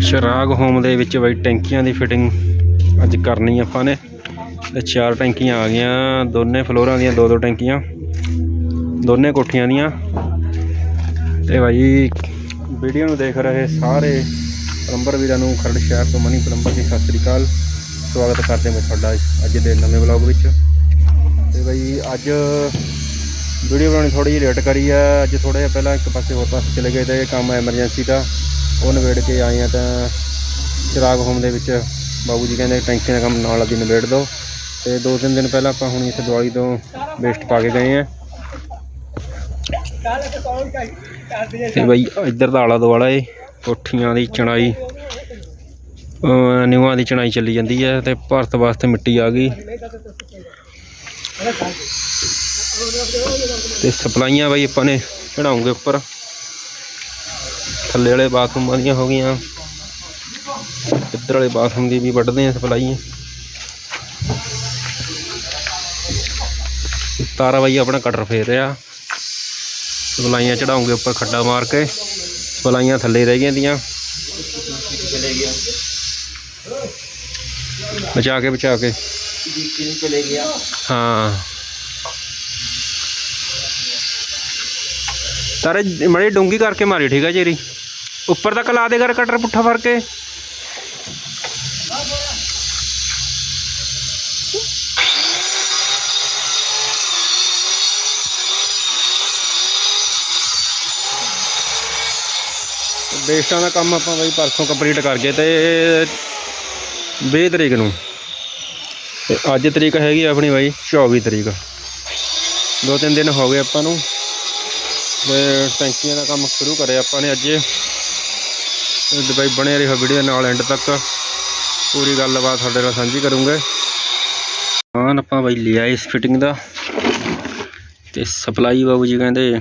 ਸ਼ਰਾਗ home ਦੇ ਵਿੱਚ ਬਈ ਟੈਂਕੀਆਂ ਦੀ ਫਿਟਿੰਗ ਅੱਜ ਕਰਨੀ ਆਪਾਂ ਨੇ। ਤੇ ਚਾਰ ਟੈਂਕੀਆਂ ਆ ਗਈਆਂ, ਦੋਨੇ ਫਲੋਰਾਂ ਦੀਆਂ ਦੋ ਦੋ ਟੈਂਕੀਆਂ। ਦੋਨੇ ਕੋਠੀਆਂ ਦੀਆਂ। ਤੇ ਭਾਈ ਵੀਡੀਓ ਨੂੰ ਦੇਖ ਰਹੇ ਸਾਰੇ ਪਲੰਬਰ ਵੀਰਾਂ ਨੂੰ, ਖਰੜ ਸ਼ਹਿਰ ਤੋਂ ਮਨੀ ਪਲੰਬਰ ਦੀ ਸਤਿ ਸ੍ਰੀ ਅਕਾਲ। ਸਵਾਗਤ ਕਰਦੇ ਮੈਂ ਤੁਹਾਡਾ ਅੱਜ ਦੇ ਨਵੇਂ ਵਲੌਗ ਵਿੱਚ। ਤੇ ਭਾਈ ਅੱਜ ਵੀਡੀਓ ਬਣਾਉਣੀ ਥੋੜੀ ਜਿਹੀ ਲੇਟ ਕਰੀ ਆ। ਅੱਜ ਥੋੜਾ ਜਿਹਾ ਪਹਿਲਾਂ ਇੱਕ ਪਾਸੇ ਹੋਰ ਪਾਸੇ ਚਲੇ ਗਏ ਤੇ ਕੰਮ ਐਮਰਜੈਂਸੀ ਦਾ। ਉਹ ਨਿਬੇੜ ਕੇ ਆਏ ਆ ਤਾਂ ਚਿਰਾਗ ਹੋਮ ਦੇ ਵਿੱਚ ਬਾਬੂ ਜੀ ਕਹਿੰਦੇ ਟੈਂਕੀ ਦਾ ਕੰਮ ਨਾਲ ਲੱਗੀ ਨਿਬੇੜ ਦਿਓ। ਤੇ ਦੋ ਤਿੰਨ ਦਿਨ ਪਹਿਲਾਂ ਆਪਾਂ ਹੁਣ ਇੱਥੇ ਦਿਵਾਲੀ ਤੋਂ ਵੇਸਟ ਪਾ ਕੇ ਗਏ ਆ। ਤੇ ਬਈ, ਇੱਧਰ ਦਾ ਆਲਾ ਦੁਆਲਾ ਏ, ਕੋਠੀਆਂ ਦੀ ਚਣਾਈ ਅਹ ਦੀ ਚਣਾਈ ਚੱਲੀ ਜਾਂਦੀ ਹੈ ਤੇ ਭਾਰਤ ਵਾਸਤੇ ਮਿੱਟੀ ਆ ਗਈ। ਤੇ ਸਪਲਾਈਆਂ ਬਈ ਆਪਾਂ ਨੇ ਚੜਾਉਂਗੇ ਉੱਪਰ। ਥੱਲੇ ਵਾਲੇ ਬਾਥਰੂਮਾਂ ਦੀਆਂ ਹੋ ਗਈਆਂ। ਇੱਧਰ ਵਾਲੇ ਬਾਥਰੂਮ ਦੀ ਵੀ ਵੱਢਦੇ ਆ ਸਪਲਾਈ ਤਾਰਾ ਬਾਈ ਆਪਣਾ ਕਟਰ ਫੇਰ ਰਿਹਾ। ਸਪਲਾਈਆਂ ਚੜਾਉਂਗੇ ਉੱਪਰ ਖੱਡਾ ਮਾਰ ਕੇ। ਸਪਲਾਈਆਂ ਥੱਲੇ ਰਹਿ ਗਈਆਂ ਦੀਆਂ। ਬਚਾ ਕੇ ਬਚਾ ਕੇ। ਹਾਂ। ਸਾਰੇ ਮੜੀ ਡੂੰਗੀ ਕਰਕੇ ਮਾਰੀ, ਠੀਕ ਹੈ ਜੇਰੀ? ਉੱਪਰ ਤੱਕ ਲਾ ਦੇ ਕਰ ਕਟਰ ਪੁੱਠਾ ਫੜ ਕੇ। ਬੇਸਟਾਂ ਦਾ ਕੰਮ ਆਪਾਂ ਬਈ ਪਰਸੋਂ ਕੰਪਲੀਟ ਕਰ ਗਏ ਤੇ 20 ਤਰੀਕ ਨੂੰ। ਤੇ ਅੱਜ ਤਰੀਕ ਹੈਗੀ ਆਪਣੀ ਬਾਈ 24 ਤਰੀਕ। ਦੋ ਤਿੰਨ ਦਿਨ ਹੋ ਗਏ ਆਪਾਂ ਨੂੰ। ਟੈਂਕੀਆਂ ਦਾ ਕੰਮ ਸ਼ੁਰੂ ਕਰਿਆ ਆਪਾਂ ਨੇ ਅੱਜ ਤੇ ਬਾਈ ਬਣੇ ਰਹੋ ਵੀਡੀਓ ਨਾਲ ਐਂਡ ਤੱਕ। ਪੂਰੀ ਗੱਲਬਾਤ ਤੁਹਾਡੇ ਨਾਲ ਸਾਂਝੀ ਕਰੂੰਗੇ। ਸਮਾਨ ਆਪਾਂ ਬਾਈ ਲਿਆ ਇਸ ਫਿਟਿੰਗ ਦਾ। ਤੇ ਸਪਲਾਈ ਬਾਬੂ ਜੀ ਕਹਿੰਦੇ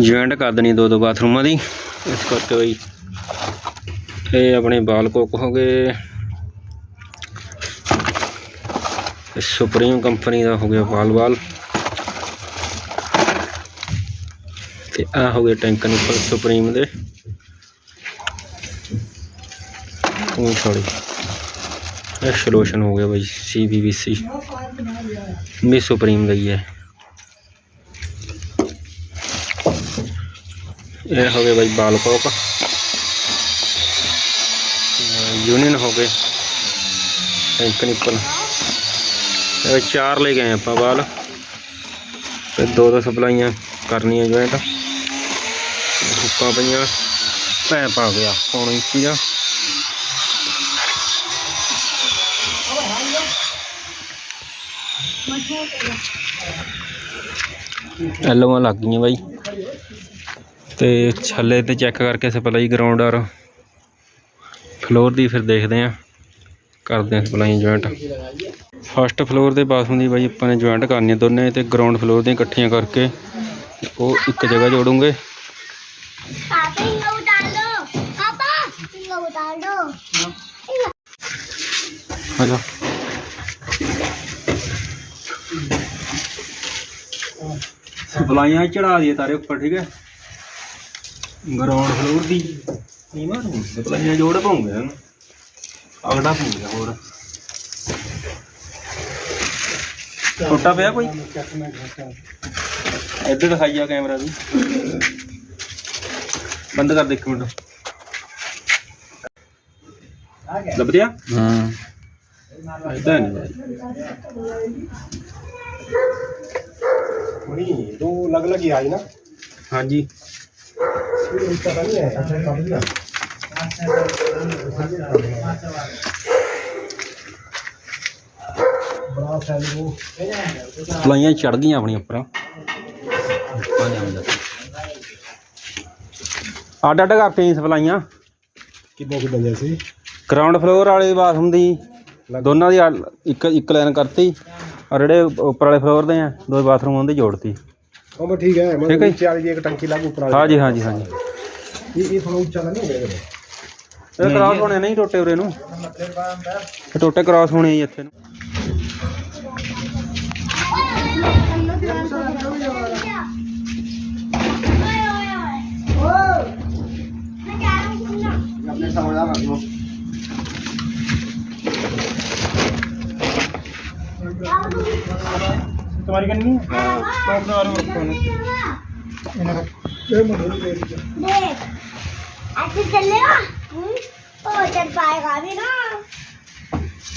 ਜੁਆਇੰਟ ਕਰ ਦੇਣੀ ਦੋ ਦੋ ਬਾਥਰੂਮਾਂ ਦੀ। ਇਸ ਕਰਕੇ ਬਈ ਇਹ ਆਪਣੇ ਬਾਲ ਕੋਕ ਹੋ ਗਏ। ਸੁਪਰੀਮ ਕੰਪਨੀ ਦਾ ਹੋ ਗਿਆ ਬਾਲ ਬਾਲ ਤੇ ਆ ਹੋ ਗਏ ਟੈਂਕ ਨਿਕਲ ਸੁਪਰੀਮ ਦੇ। ਉਹ ਸੌਰੀ ਇਹ ਸੋਲੂਸ਼ਨ ਹੋ ਗਿਆ ਬਈ ਸੀਬੀਬੀਸੀ ਮੀ ਸੁਪਰੀਮ ਦਾ ਹੀ ਹੈ। ਇਹ ਹੋ ਗਏ ਬਾਈ ਬਾਲ ਕੋਕ। ਯੂਨੀਅਨ ਹੋ ਗਏ। ਟੈਂਕ ਨਿੱਪਲ ਇਹ ਚਾਰ ਲੈ ਗਏ ਆਪਾਂ ਬਾਲ। ਤੇ ਦੋ ਦੋ ਸਪਲਾਈਆਂ ਜੁਆਇੰਟ ਹੁੱਕਾਂ ਪਈਆਂ ਪੈਪ ਆ ਗਿਆ ਪੌਣ ਇੰਚੀ ਦਾ ਐਲੋਆਂ ਲੱਗ ਗਈਆਂ ਬਾਈ। ਤੇ ਛੱਲੇ ਤੇ ਚੈੱਕ ਕਰਕੇ ਸਪਲਾਈ ਗਰਾਊਂਡ ਔਰ ਫਲੋਰ ਦੀ ਫਿਰ ਦੇਖਦੇ ਆਂ ਕਰਦੇ ਆਂ ਸਪਲਾਈ ਜੁਆਇੰਟ ਫਸਟ ਫਲੋਰ ਦੇ ਬਾਥਰੂਮ ਦੀ ਬਾਈ ਆਪਾਂ ਨੇ ਜੁਆਇੰਟ ਕਰਨੀ ਦੋਨੇ, ਤੇ ਗਰਾਊਂਡ ਫਲੋਰ ਦੀਆਂ ਇਕੱਠੀਆਂ ਕਰਕੇ tinggal utar lo. ਆਜਾ ਸਪਲਾਈਆਂ ਚੜਾ ਦਈਏ ਤਾਰੇ ਉੱਪਰ ਠੀਕ ਹੈ? ਗਰਾਊਂਡ ਫਲੋਰ ਦੀ। ਨਹੀਂ ਮਾਰੂ। ਸਪਲਾਈਆਂ ਜੋੜ ਪਾਉਂਗੇ ਹਨ ਅਗੜਾ ਪਾਉਂਗੇ ਹੋਰ। ਛੋਟਾ ਪਿਆ ਕੋਈ? ਇੱਧਰ ਦਿਖਾਈ ਆ ਕੈਮਰਾ ਦੀ ਬੰਦ ਕਰ ਦੇ ਇੱਕ ਮਿੰਟ। ਲੱਭ ਰਿਹਾ ਹਾਂ। ਇਦਾਂ ਨਹੀਂ ਨਹੀਂ ਦੋ ਅਲੱਗ ਅਲੱਗ ਹੀ ਆਈ ਨਾ। ਹਾਂਜੀ। ਇਹ ਤਾਂ ਨਹੀਂ ਹੈ ਤਾਂ ਕੰਮ ਨਹੀਂ ਆ ਬੜਾ ਫੈਲ ਉਹ। ਲਾਈਆਂ ਚੜ ਗਈਆਂ ਆਪਣੀਆਂ ਉੱਪਰ। ਅੱਡ ਅੱਡ ਕਰਤੀਆਂ ਜੀ ਸਪਲਾਈਆਂ। ਕਿੱਦਾਂ ਕਿੱਦਾਂ ਜੈਸੀ ਗਰਾਊਂਡ ਫਲੋਰ ਵਾਲੇ ਬਾਥਰੂਮ ਦੀ ਦੋਨਾਂ ਦੀ ਇੱਕ ਇੱਕ ਲਾਈਨ ਕਰਤੀ। ਔਰ ਜਿਹੜੇ ਉੱਪਰ ਵਾਲੇ ਫਲੋਰ ਦੇ ਆ ਦੋ ਬਾਥਰੂਮ ਉਹਦੇ ਜੋੜਤੀ। ਉਹ ਮੈਂ ਠੀਕ ਹੈ ਠੀਕ ਹੈ ਜੀ। ਇੱਕ ਟੰਕੀ ਲਾਗੂ ਉੱਪਰ ਵਾਲੀ। ਹਾਂਜੀ ਹਾਂਜੀ ਹਾਂਜੀ। ਇਹ ਇਹ ਥੋੜਾ ਉੱਚਾ ਨਹੀਂ ਹੋ ਗਿਆ ਇਹ ਕ੍ਰਾਸ ਹੋਣੇ ਨਹੀਂ ਟੋਟੇ ਉਰੇ ਨੂੰ। ਟੋਟੇ ਕ੍ਰਾਸ ਹੋਣੇ ਜੀ ਇੱਥੇ ਨੂੰ। तुम्हारी करनी है तो अपने बारे में रखो ना देख ऐसे चलेगा हम्म? ओ चल पाएगा भी ना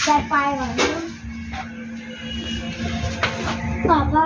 चल पाएगा ना पापा